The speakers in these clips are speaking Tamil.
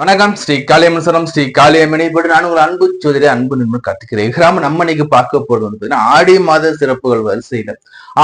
வணக்கம். ஸ்ரீ காளியம்மன் ஸ்ரீ காளியம்மனை இப்படி நான் உங்கள் அன்பு சோதரி அன்பு நின்று கத்துக்கிறேன். கிராம நம்ம இன்னைக்கு பார்க்க போறது வந்து பாத்தீங்கன்னா ஆடி மாத சிறப்புகள் வரிசையில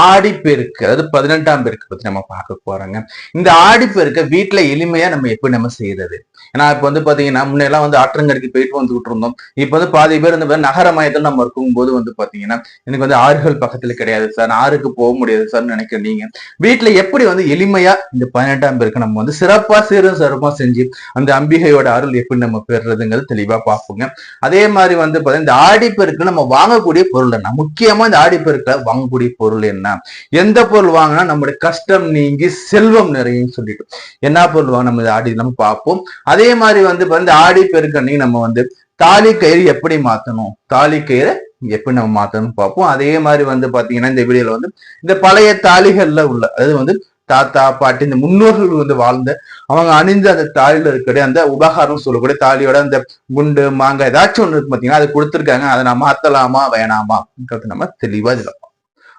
ஆடி பெருக்கு அதாவது பதினெட்டாம் பெருக்கு பத்தி நம்ம பார்க்க போறோங்க. இந்த ஆடி பெருக்க வீட்டுல எளிமையா நம்ம எப்படி நம்ம செய்யறது? ஏன்னா இப்ப வந்து பாத்தீங்கன்னா முன்னெல்லாம் வந்து ஆற்றங்கரைக்கு போயிட்டு வந்துகிட்டு இருந்தோம். இப்ப வந்து பாதி பேர் இந்த நகர மையத்தில் நம்ம இருக்கும் போது வந்து பாத்தீங்கன்னா எனக்கு வந்து ஆறுகள் பக்கத்துல கிடையாது சார். நான் ஆறுக்கு போக முடியாது சார் நினைக்கிறேன் நீங்க. வீட்டுல எப்படி வந்து எளிமையா இந்த பதினெட்டாம் பேருக்கு நம்ம வந்து சிறப்பா சீரும் சிறப்பா செஞ்சு அந்த அம்பி அம்பிகையோட அருள் எப்படி நம்ம பெறுறதுங்கிறது தெளிவா பார்ப்போங்க. அதே மாதிரி வந்து பார்த்தீங்கன்னா இந்த ஆடிப்பெருக்கு நம்ம வாங்கக்கூடிய பொருள் என்ன? முக்கியமா இந்த ஆடிப்பெருக்குல வாங்கக்கூடிய பொருள் என்ன? எந்த பொருள் வாங்கினா நம்மளுடைய கஷ்டம் நீங்கி செல்வம் நிறையும் சொல்லிட்டு. என்ன பொருள் வாங்க நம்ம ஆடி நம்ம பார்ப்போம். அதே மாதிரி வந்து பாத்தீங்கன்னா இந்த ஆடிப்பெருக்கு அன்னைக்கு நம்ம வந்து தாலி கயிறு எப்படி மாத்தணும்? தாலி கயிறை எப்படி நம்ம மாத்தணும்னு பார்ப்போம். அதே மாதிரி வந்து பாத்தீங்கன்னா இந்த வீடியோல வந்து இந்த பழைய தாலிகள்ல உள்ள அதாவது வந்து தாத்தா பாட்டி இந்த முன்னோர்கள் வந்து வாழ்ந்த அவங்க அணிந்த அந்த தாலியில் இருக்கக்கூடிய அந்த உபகாரம் சொல்லக்கூடிய தாலியோட அந்த குண்டு மாங்காய் ஏதாச்சும் ஒன்று இருக்கு பாத்தீங்கன்னா அது கொடுத்துருக்காங்க. அதை நம்ம மாத்தலாமா வேணாமான்றது நம்ம தெளிவா இதில்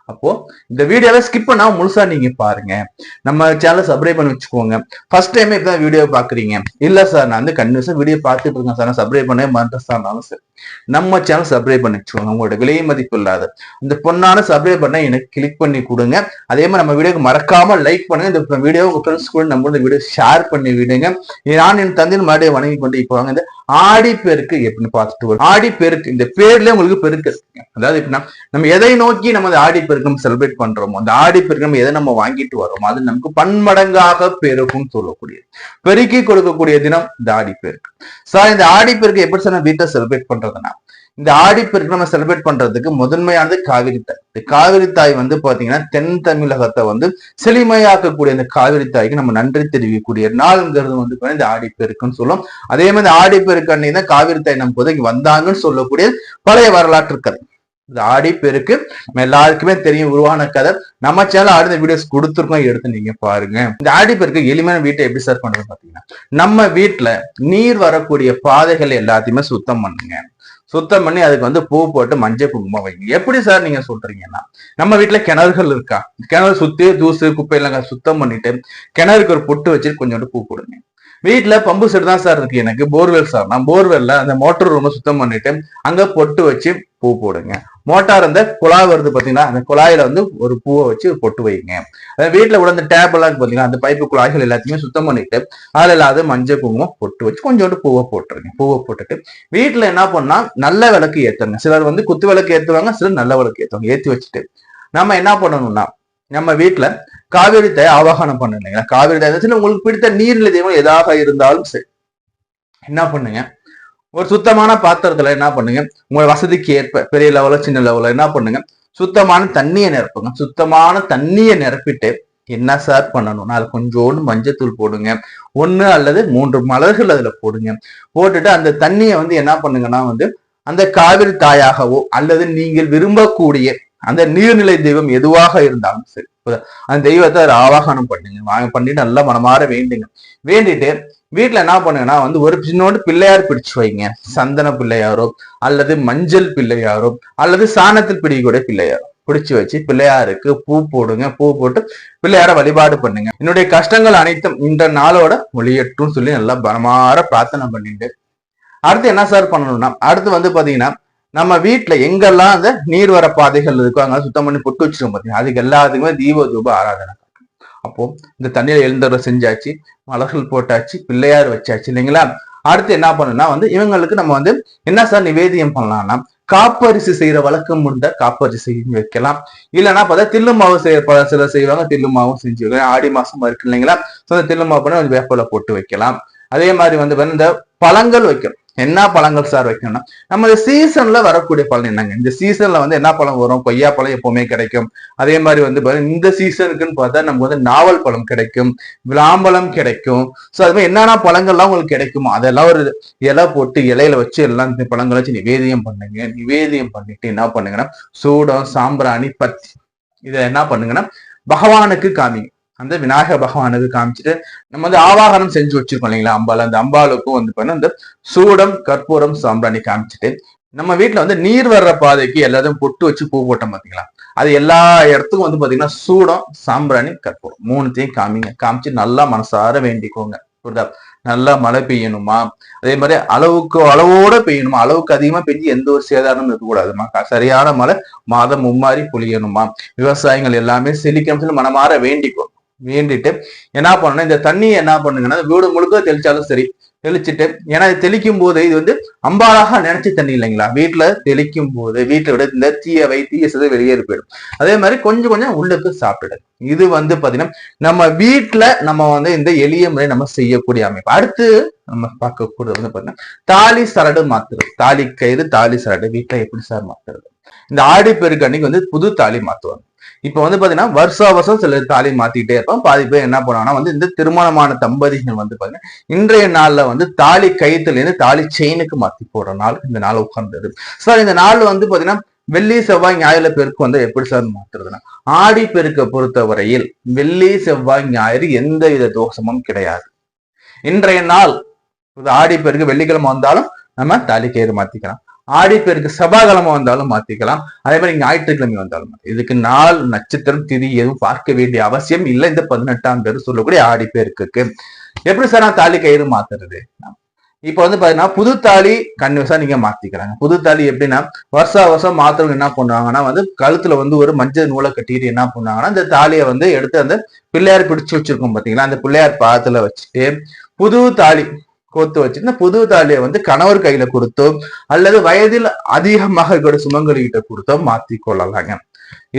அப்போ இந்த வீடியோவை ஸ்கிப் பண்ணா முழுசா நீங்க பாருங்க. நம்ம சேனலை சப்ஸ்கிரைப் பண்ணி வச்சுக்கோங்க. ஃபர்ஸ்ட் டைம் இப்பதான் வீடியோ பாக்குறீங்க இல்ல சார் நான் வந்து கண்டினியூஸா வீடியோ பார்த்துட்டு இருக்கேன் சார் நான் சப்ஸ்கிரைப் பண்ணவே இருந்தாலும் சார். நம்ம சேனல் சப்ஸ்கிரைப் பண்ணி வச்சுக்கோங்க. உங்களோட விலை மதிப்பு இல்லாத. இந்த பொண்ணான சப்ஸ்கிரைப் பண்ண எனக்கு கிளிக் பண்ணி கொடுங்க. அதே மாதிரி நம்ம வீடியோக்கு மறக்காம லைக் பண்ணுங்க. இந்த வீடியோ உங்க ஃப்ரெண்ட்ஸ் கூட நம்ம இந்த வீடியோ ஷேர் பண்ணி விடுங்க. நான் என் தந்தையின் மறுபடியும் வணங்கி கொண்டு இப்போ வாங்க. இந்த ஆடி பெருக்கு எப்படின்னு பார்த்துட்டு வரும். ஆடி பெருக்கு இந்த பேர்ல உங்களுக்கு பெருக்கு அதாவது எப்படின்னா நம்ம எதை நோக்கி நம்ம அந்த ஆடி பெருக்கு நம்ம செலிப்ரேட் பண்றோமோ அந்த ஆடி பெருக்கு நம்ம எதை நம்ம வாங்கிட்டு வரோமோ அது நமக்கு பன்மடங்காக பெருகும் சொல்லக்கூடியது. பெருக்கி கொடுக்கக்கூடிய தினம் இந்த ஆடி பெருக்கு. சார் இந்த ஆடி பெருக்கு எப்படி சார் வீட்டை செலிப்ரேட் பண்றோம் பண்றதுன்னா இந்த ஆடி பெருக்கு நம்ம செலிப்ரேட் பண்றதுக்கு முதன்மையானது காவிரி தாய். இந்த காவிரி தாய் வந்து பாத்தீங்கன்னா தென் தமிழகத்தை வந்து செழுமையாக்கக்கூடிய இந்த காவிரி தாய்க்கு நம்ம நன்றி தெரிவிக்கக்கூடிய நாள்ங்கிறது வந்து இந்த ஆடி பெருக்குன்னு சொல்லும். அதே மாதிரி ஆடி பெருக்கு அன்னைக்கு தான் காவிரி தாய் நம்ம உதவி வந்தாங்கன்னு சொல்லக்கூடிய பழைய வரலாற்று கதை. இந்த ஆடி பெருக்கு நம்ம எல்லாருக்குமே தெரியும் உருவான கதை. நம்ம சேனல் அடுத்த வீடியோஸ் கொடுத்துருக்கோம் எடுத்து நீங்க பாருங்க. இந்த ஆடி பெருக்கு எளிமையான வீட்டை எப்படி சார் பண்றது பாத்தீங்கன்னா நம்ம வீட்டுல நீர் வரக்கூடிய பாதைகள் எல்லாத்தையுமே சுத்தம் பண்ணுங்க. சுத்தம் பண்ணி அதுக்கு வந்து பூ போட்டு மஞ்சள் குங்குமம் வைங்க. எப்படி சார் நீங்க சொல்றீங்கன்னா நம்ம வீட்டுல கிணறுகள் இருக்கா? கிணறு சுத்தி தூசு குப்பையெல்லாம் சுத்தம் பண்ணிட்டு கிணறுக்கு ஒரு பொட்டு வச்சு கொஞ்சோண்டு பூ போடுங்க. வீட்டுல பம்பு செட் தான் சார் இருக்கு. எனக்கு போர்வெல் சார் நான் போர்வெல்ல அந்த மோட்டர் ரூமை சுத்தம் பண்ணிட்டு அங்க பொட்டு வச்சு பூ போடுங்க. மோட்டார் அந்த குழாய் வருது பாத்தீங்கன்னா அந்த குழாயில வந்து ஒரு பூவை வச்சு பொட்டு வைங்க. அதாவது வீட்டுல கூட அந்த டேப் எல்லாம் பாத்தீங்கன்னா அந்த பைப்பு குழாய்கள் எல்லாத்தையுமே சுத்தம் பண்ணிட்டு அதுல இல்லாத மஞ்சள் குங்குமம் பொட்டு வச்சு கொஞ்சோண்டு பூவை போட்டுருங்க. பூவை போட்டுட்டு வீட்டுல என்ன பண்ணா நல்ல விளக்கு ஏற்றுங்க சிலர் வந்து குத்து விளக்கு ஏத்துவாங்க சிலர் நல்ல விளக்கு ஏத்துவாங்க. ஏத்தி வச்சுட்டு நம்ம என்ன பண்ணணும்னா நம்ம வீட்டுல காவிரி தாய் ஆவாகனம் பண்ணுங்க காவிரி தாய் உங்களுக்கு பிடித்த நீர்நிலை தெய்வம் எதாக இருந்தாலும் சரி. என்ன பண்ணுங்க? ஒரு சுத்தமான பாத்திரத்துல என்ன பண்ணுங்க? உங்க வசதிக்கு ஏற்ப பெரிய லெவல சின்ன லெவல என்ன பண்ணுங்க? சுத்தமான தண்ணியை நிரப்புங்க. சுத்தமான தண்ணியை நிரப்பிட்டு என்ன சார் பண்ணணும்? அதுல கொஞ்சோண்டு மஞ்சத்தூள் போடுங்க. ஒன்று அல்லது மூன்று மலர்கள் அதுல போடுங்க. போட்டுட்டு அந்த தண்ணியை வந்து என்ன பண்ணுங்கன்னா வந்து அந்த காவிரி தாயாகவோ அல்லது நீங்கள் விரும்பக்கூடிய அந்த நீர்நிலை தெய்வம் எதுவாக இருந்தாலும் சரி. அந்த தெய்வத்தை அதை ஆவாகனம் பண்ணுங்க பண்ணிட்டு நல்லா மனமாற வேண்டுங்க. வேண்டிட்டு வீட்டுல என்ன பண்ணுங்கன்னா வந்து ஒரு சின்னோண்டு பிள்ளையார் பிடிச்சு வைங்க. சந்தன பிள்ளையாரோ அல்லது மஞ்சள் பிள்ளையாரோ அல்லது சாணத்தில் பிடிக்கக்கூடிய பிள்ளையாரோ பிடிச்சு வச்சு பிள்ளையாருக்கு பூ போடுங்க. பூ போட்டு பிள்ளையார வழிபாடு பண்ணுங்க. என்னுடைய கஷ்டங்கள் அனைத்தும் இந்த நாளோட ஒளியட்டும் சொல்லி நல்லா பரமாற பிரார்த்தனை பண்ணிட்டு. அடுத்து என்ன சார் பண்ணணும்னா அடுத்து வந்து பாத்தீங்கன்னா நம்ம வீட்டுல எங்கெல்லாம் அந்த நீர்வர பாதைகள் இருக்கோ அங்க சுத்தம் பண்ணி பொட்டு வச்சிருக்கோம் பாத்தீங்கன்னா அதுக்கு எல்லாத்துக்குமே தீப தூப ஆராதனை. அப்போ இந்த தண்ணியில எழுந்தர செஞ்சாச்சு மலர்கள் போட்டாச்சு பிள்ளையார் வச்சாச்சு இல்லைங்களா? அடுத்து என்ன பண்ணுன்னா வந்து இவங்களுக்கு நம்ம வந்து என்ன சார் நிவேதியம் பண்ணலாம்னா காப்பரிசி செய்யற வழக்கம் முடிந்த காப்பரிசி செஞ்சு வைக்கலாம். இல்லைன்னா பார்த்தா தில்லு மாவு செய்ய பல சிலர் செய்வாங்க தில்லு மாவும் செஞ்சு வைக்கலாம். ஆடி மாசமா இருக்கு இல்லைங்களா? ஸோ அந்த தில்லு மாவு பண்ணி கொஞ்சம் போட்டு வைக்கலாம். அதே மாதிரி வந்து இந்த பழங்கள் வைக்கணும். என்ன பழங்கள் சார் வைக்கணும்னா நம்ம இந்த சீசன்ல வரக்கூடிய பழம் என்னங்க? இந்த சீசன்ல வந்து என்ன பழம் வரும்? கொய்யா பழம் எப்பவுமே கிடைக்கும். அதே மாதிரி வந்து இந்த சீசனுக்குன்னு பார்த்தா நமக்கு வந்து நாவல் பழம் கிடைக்கும் விளாம்பழம் கிடைக்கும். ஸோ அது மாதிரி என்னென்ன பழங்கள்லாம் உங்களுக்கு கிடைக்குமோ அதெல்லாம் ஒரு இலை போட்டு இலையில வச்சு எல்லாம் பழங்களை வச்சு நிவேதியம் பண்ணுங்க. நிவேதியம் பண்ணிட்டு என்ன பண்ணுங்கன்னா சூடம் சாம்பிராணி பத்தி இதை என்ன பண்ணுங்கன்னா பகவானுக்கு காமிங்க. அந்த விநாயகர் பகவானுக்கு காமிச்சிட்டு நம்ம வந்து ஆவாகனம் செஞ்சு வச்சிருக்கோம் இல்லைங்களா அம்பாள் அந்த அம்பாளுக்கும் வந்து பார்த்தீங்கன்னா இந்த சூடம் கற்பூரம் சாம்பிராணி காமிச்சிட்டு நம்ம வீட்டுல வந்து நீர் வர்ற பாதைக்கு எல்லாத்தையும் பொட்டு வச்சு பூ போட்டோம் பாத்தீங்களா? அது எல்லா இடத்துக்கும் வந்து பாத்தீங்கன்னா சூடம் சாம்பிராணி கற்பூரம் மூணுத்தையும் காமிங்க காமிச்சு நல்லா மனசார வேண்டிக்கோங்க புரியுதா? நல்லா மழை பெய்யணுமா? அதே மாதிரி அளவுக்கு அளவோட பெய்யணுமா? அளவுக்கு அதிகமா பெஞ்சு எந்த ஒரு சேதாரமும் இருக்கக்கூடாதுமா? சரியான மழை மாதம் மும்மாறி பொழியணுமா? விவசாயங்கள் எல்லாமே செழிக்கணும்னு சொல்லி மனமாற வேண்டிக்கும் வேண்டிட்டு என்ன பண்ணணும்? இந்த தண்ணியை என்ன பண்ணுங்கன்னா வீடு முழுக்க தெளிச்சாலும் சரி தெளிச்சுட்டு ஏன்னா இது தெளிக்கும் போது இது வந்து அம்பாலாக நினைச்ச தண்ணி இல்லைங்களா? வீட்டுல தெளிக்கும் போது வீட்டுல விட இந்த தீயவை தீய சதை வெளியேறி போயிடும். அதே மாதிரி கொஞ்சம் கொஞ்சம் உள்ளுக்கு சாப்பிடுது இது வந்து பாத்தீங்கன்னா நம்ம வீட்டுல நம்ம வந்து இந்த எளிய முறை நம்ம செய்யக்கூடிய அமைப்பு. அடுத்து நம்ம பார்க்கக்கூடியது வந்து பாத்தீங்கன்னா தாலி சரடு மாத்துறது. தாலி கயிறு தாலி சரடு வீட்டுல எப்படி சார் மாத்துறது? இந்த ஆடி பெருக்கு அன்னைக்கு வந்து புது தாலி மாத்துவாங்க. இப்போ வந்து பாத்தீங்கன்னா வருஷா வருஷம் சிலர் தாலி மாத்திக்கிட்டே இருப்போம் பாதி பேர் என்ன பண்ணுவாங்கன்னா வந்து இந்த திருமணமான தம்பதிகள் வந்து பாத்தீங்கன்னா இன்றைய நாள்ல வந்து தாலி கயித்துல இருந்து தாலி செயினுக்கு மாத்தி போடுற நாள் இந்த நாள் உட்கார்ந்தது. சார் இந்த நாள் வந்து பாத்தீங்கன்னா வெள்ளி செவ்வாய் ஞாயிறு பெருக்கு வந்து எப்படி சார் மாத்துறதுன்னா ஆடி பெருக்கை பொறுத்தவரையில் வெள்ளி செவ்வாய் ஞாயிறு எந்த வித தோஷமும் கிடையாது. இன்றைய நாள் ஆடி பெருக்கு வெள்ளிக்கிழமை வந்தாலும் நம்ம தாலி கயிறு மாத்திக்கலாம். ஆடிப்பேருக்கு பெருக்கு செவ்வாய்க்கிழமை வந்தாலும் மாத்திக்கலாம். அதே மாதிரி ஞாயிற்றுக்கிழமை வந்தாலும் இதுக்கு நாள் நட்சத்திரம் திதி எதுவும் பார்க்க வேண்டிய அவசியம் இல்லை. இந்த பதினெட்டாம் பேர் சொல்லக்கூடிய ஆடிப்பேருக்கு எப்படி சார் நான் தாலி கயிறு மாத்துறது? இப்ப வந்து பாத்தீங்கன்னா புது தாலி கன்னிவசா நீங்க மாத்திக்கிறாங்க. புது தாலி எப்படின்னா வருஷா வருஷம் மாத்திரவங்க என்ன பண்ணுவாங்கன்னா வந்து கழுத்துல வந்து ஒரு மஞ்சள் நூலை கட்டிட்டு என்ன பண்ணுவாங்கன்னா இந்த தாலியை வந்து எடுத்து அந்த பிள்ளையார் பிடிச்சு வச்சிருக்கோம் பாத்தீங்களா? அந்த பிள்ளையார் பாதத்துல வச்சுட்டு புது தாலி கோத்து வச்சிருந்த புது தாலியை வந்து கணவர் கையில கொடுத்தோ அல்லது வயதில் அதிகமாக இருக்கிற சுமங்கலிகிட்ட கொடுத்தோ மாத்தி கொள்ளலாங்க.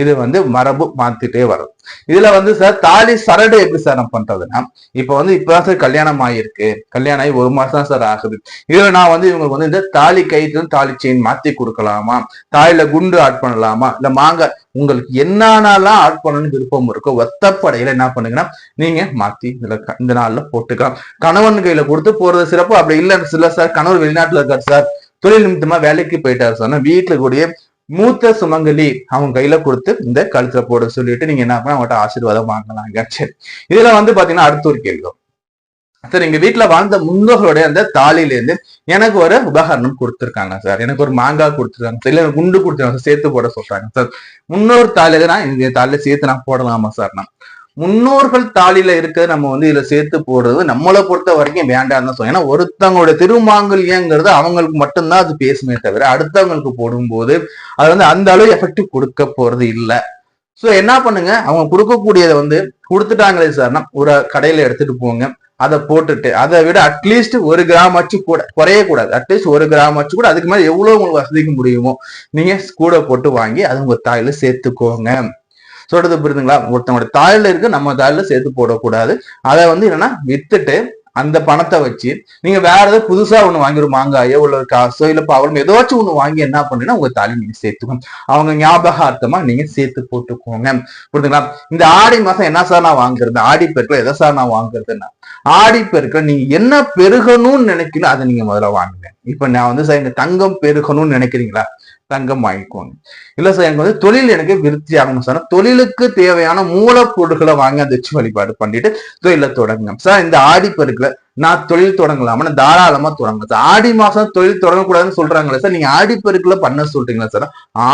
இது வந்து மரபு மாத்திட்டே வரும். இதுல வந்து சார் தாலி சரடு எப்படி சார் நம்ம பண்றதுன்னா இப்ப வந்து இப்பதான் சார் கல்யாணம் ஆகியிருக்கு. கல்யாணம் ஆகி ஒரு மாசம் தான் சார் ஆகுது. இதுல நான் வந்து இவங்களுக்கு வந்து இந்த தாலி கயிற்று தாலி செயின் மாத்தி கொடுக்கலாமா? தாயில குண்டு ஆட் பண்ணலாமா? இல்ல மாங்க உங்களுக்கு என்னென்னலாம் ஆட் பண்ணணும்னு விருப்பம் இருக்கோ ஒத்தப்படையில என்ன பண்ணுங்கன்னா நீங்க மாத்தி இதுல இந்த நாள்ல போட்டுக்கலாம். கணவன் கையில கொடுத்து போறது சிறப்பு. அப்படி இல்லைன்னு சில சார் கணவர் வெளிநாட்டுல இருக்காரு சார் தொழில் நிமித்தமா வேலைக்கு போயிட்டாரு சார் வீட்டுல கூடிய மூத்த சுமங்கலி அவங்க கையில கொடுத்து இந்த கழுத்துல போட சொல்லிட்டு நீங்க என்ன பண்ண அவங்கள்ட்ட ஆசீர்வாதம் வாங்கலாங்க சரி. இதுல வந்து பாத்தீங்கன்னா அடுத்த ஒரு கேள்வி சார் எங்க வீட்டுல வாழ்ந்த முன்னோர்களுடைய அந்த தாலியில இருந்து எனக்கு ஒரு உபகரணம் கொடுத்துருக்காங்க சார் எனக்கு ஒரு மாங்காய் கொடுத்துருக்காங்க சார் இல்ல குண்டு கொடுத்துருக்காங்க சார், சேர்த்து போட சொல்றாங்க சார் முன்னோர் தாலியில நான் இந்த தாலியில சேர்த்து நான் போடலாமா சார் நான் முன்னோர்கள் தாலியில இருக்கிறத நம்ம வந்து இதுல சேர்த்து போடுறது நம்மளை பொறுத்த வரைக்கும் வேண்டாம் தான் சொல்லுவோம் ஏன்னா ஒருத்தவங்களுடைய திருமாங்கல்யங்கிறது அவங்களுக்கு மட்டும்தான் அது பேசுமே தவிர அடுத்தவங்களுக்கு போடும்போது அது வந்து அந்த அளவு எஃபெக்டிவ் கொடுக்க போறது இல்லை. ஸோ என்ன பண்ணுங்க? அவங்க கொடுக்கக்கூடியதை வந்து கொடுத்துட்டாங்களே சார்னா ஒரு கடையில எடுத்துட்டு போங்க. அதை போட்டுட்டு அதை விட அட்லீஸ்ட் ஒரு கிராம் ஆச்சு கூட குறைய கூடாது. அட்லீஸ்ட் ஒரு கிராம் ஆச்சு கூட அதுக்கு மேலே எவ்வளவு உங்களுக்கு வசதிக்கு முடியுமோ நீங்க கூட போட்டு வாங்கி அது உங்க தாயில சேர்த்துக்கோங்க. சொல்றது புரியுதுங்களா? ஒருத்தவங்களோட தாயில இருக்கு நம்ம தாயில சேர்த்து போடக்கூடாது. அதை வந்து என்னன்னா வித்துட்டு அந்த பணத்தை வச்சு நீங்க வேற ஏதாவது புதுசா ஒண்ணு வாங்கி ஒரு மாங்காயோ இல்ல ஒரு காசோ இல்ல பவரம் ஏதாச்சும் ஒண்ணு வாங்கி என்ன பண்ணுன்னா உங்க தாலி நீங்க சேர்த்துக்கோங்க அவங்க ஞாபகார்த்தமா நீங்க சேர்த்து போட்டுக்கோங்க. புரியுதுங்களா? இந்த ஆடி மாசம் என்ன சார் நான் வாங்குறது? ஆடி பெருக்கில் எதை சார் நான் வாங்குறதுன்னா ஆடி பெருக்கில் நீங்க என்ன பெருகணும்னு நினைக்கல அதை நீங்க முதல்ல வாங்குங்க. இப்ப நான் வந்து சார் இந்த தங்கம் பெருகணும்னு நினைக்கிறீங்களா? தங்கம் வாங்கிக்கோங்க. இல்ல சார் எனக்கு வந்து தொழில் எனக்கு விருத்தி ஆகணும் சார் தொழிலுக்கு தேவையான மூலப்பொருட்களை வாங்கி அதை வச்சு வழிபாடு பண்ணிட்டு தொழில தொடங்குங்க சார் இந்த ஆடி பெருக்குல நான் தொழில் தொடங்கலாமா தாராளமா தொடங்க சார் ஆடி மாசம் தொழில் தொடங்கக்கூடாதுன்னு சொல்றாங்களே சார் நீங்க ஆடி பெருக்குல பண்ண சொல்றீங்களா சார்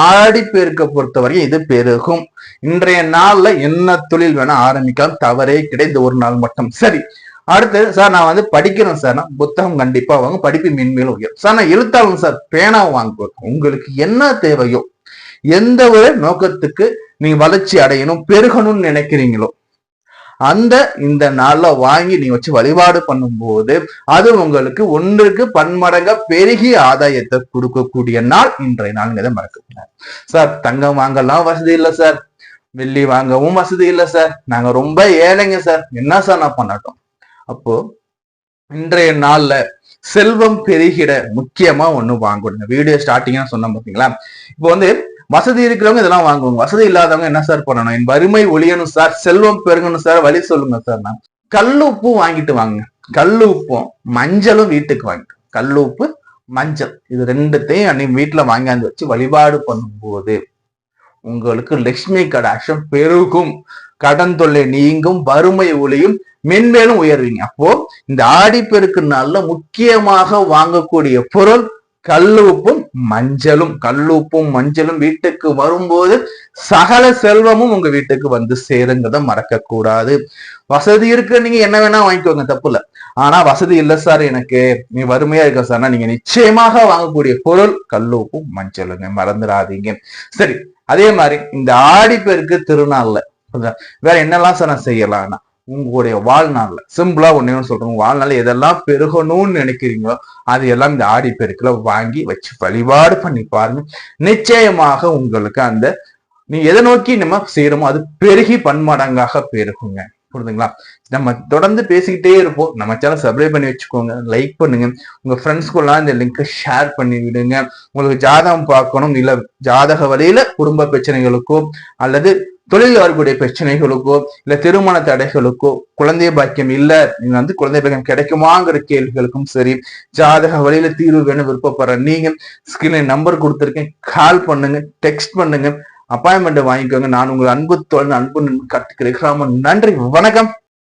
ஆடி பெருக்கை பொறுத்த வரைக்கும் இது பெருகும். இன்றைய நாள்ல என்ன தொழில் வேணா ஆரம்பிக்கலாம். தவறே கிடையாது. ஒரு நாள் மட்டும். சரி அடுத்து சார் நான் வந்து படிக்கிறேன் சார். நான் புத்தகம் கண்டிப்பா வாங்க படிப்பு மென்மேலும் உயரும் சார் நான் எழுத்தாளன் சார். பேனாவை வாங்குவேன். உங்களுக்கு என்ன தேவையோ எந்த ஒரு நோக்கத்துக்கு நீங்க வளர்ச்சி அடையணும் பெருகணும்னு நினைக்கிறீங்களோ அந்த இந்த நாள்ல வாங்கி நீ வச்சு வழிபாடு பண்ணும்போது அது உங்களுக்கு ஒன்றுக்கு பன்மடங்க பெருகிய ஆதாயத்தை கொடுக்கக்கூடிய நாள் இன்றைய நாள் இதை மறக்கக்கூடாது. சார் தங்கம் வாங்கலாம் வசதி இல்லை சார். வெள்ளி வாங்கவும் வசதி இல்லை சார். நாங்க ரொம்ப ஏழைங்க சார். என்ன சார் நான் பண்ணட்டும்? அப்போ இன்றைய நாள்ல செல்வம் பெருகிட முக்கியமா ஒண்ணு வாங்கணுங்க வீடியோ ஸ்டார்டிங்கா சொன்னோம் பாத்தீங்களா? இப்போ வந்து வசதி இருக்கிறவங்க இதெல்லாம் வாங்குவாங்க. வசதி இல்லாதவங்க என்ன சார் பண்ணணும்? என் வறுமை ஒழியணும் சார் செல்வம் பெருகணும் சார் வழி சொல்லுங்க சார் நான் கல் உப்பும் வாங்கிட்டு வாங்க. கல் உப்பும் மஞ்சளும் வீட்டுக்கு வாங்கிட்டு கல் உப்பு மஞ்சள். இது ரெண்டுத்தையும் அன்னைக்கு வீட்டுல வாங்கியாந்து வச்சு வழிபாடு பண்ணும்போது உங்களுக்கு லட்சுமி கடாட்சம் பெருகும். கடன் தொல்லை நீங்கும் வறுமை ஒளியும் மென்மேலும் உயர்வீங்க. அப்போ இந்த ஆடிப்பெருக்கு நாள்ல முக்கியமாக வாங்கக்கூடிய பொருள் கல் உப்பும் மஞ்சளும் கல் உப்பும் மஞ்சளும் வீட்டுக்கு வரும்போது சகல செல்வமும் உங்க வீட்டுக்கு வந்து சேருங்கிறத மறக்க கூடாது வசதி இருக்கு நீங்க என்ன வேணா வாங்கிக்கோங்க தப்பு இல்ல. ஆனா வசதி இல்ல சார் எனக்கு. நீ வறுமையா இருக்க சார்னா நீங்க நிச்சயமாக வாங்கக்கூடிய பொருள் கல்லு உப்பும் மஞ்சளுங்க. மறந்துடாதீங்க. சரி அதே மாதிரி இந்த ஆடிப்பெருக்கு திருநாள்ல வேற என்னெல்லாம் சார் நான் செய்யலாம்னா உங்களுடைய வாழ்நாளில். சிம்பிளா ஒன்னு சொல்றோம் வாழ்நாள் எதெல்லாம் பெருகணும்னு நினைக்கிறீங்களோ அது எல்லாம் இந்த ஆடி பெருக்கில் வாங்கி வச்சு வழிபாடு பண்ணி பாருங்க. நிச்சயமாக உங்களுக்கு அந்த நீ எதை நோக்கி நம்ம செய்யறோமோ அது பெருகி பன்மடங்காக பெருகுங்க. புரியுதுங்களா? நம்ம தொடர்ந்து பேசிக்கிட்டே இருப்போம். நம்ம சேனல் சப்ஸ்கிரைப் பண்ணி வச்சுக்கோங்க லைக் பண்ணுங்க. உங்க ஃப்ரெண்ட்ஸ்க்குலாம் இந்த லிங்கை ஷேர் பண்ணி விடுங்க. உங்களுக்கு ஜாதகம் பார்க்கணும் இல்ல ஜாதக வழியில குடும்ப பிரச்சனைகளுக்கோ அல்லது தொழில் வரக்கூடிய பிரச்சனைகளுக்கோ இல்ல திருமண தடைகளுக்கோ குழந்தை பாக்கியம் இல்ல நீங்க வந்து குழந்தை பாக்கியம் கிடைக்குமாங்கிற கேள்விகளுக்கும் சரி ஜாதக வழியில தீர்வு வேணும் விருப்பப்படுற நீங்க ஸ்கிரீன்ல நம்பர் கொடுத்துருக்கேன் கால் பண்ணுங்க டெக்ஸ்ட் பண்ணுங்க அப்பாயின்மெண்ட் வாங்கிக்கோங்க. நான் உங்கள் அன்பு தோழன் அன்பு நண்பன் நன்றி வணக்கம்.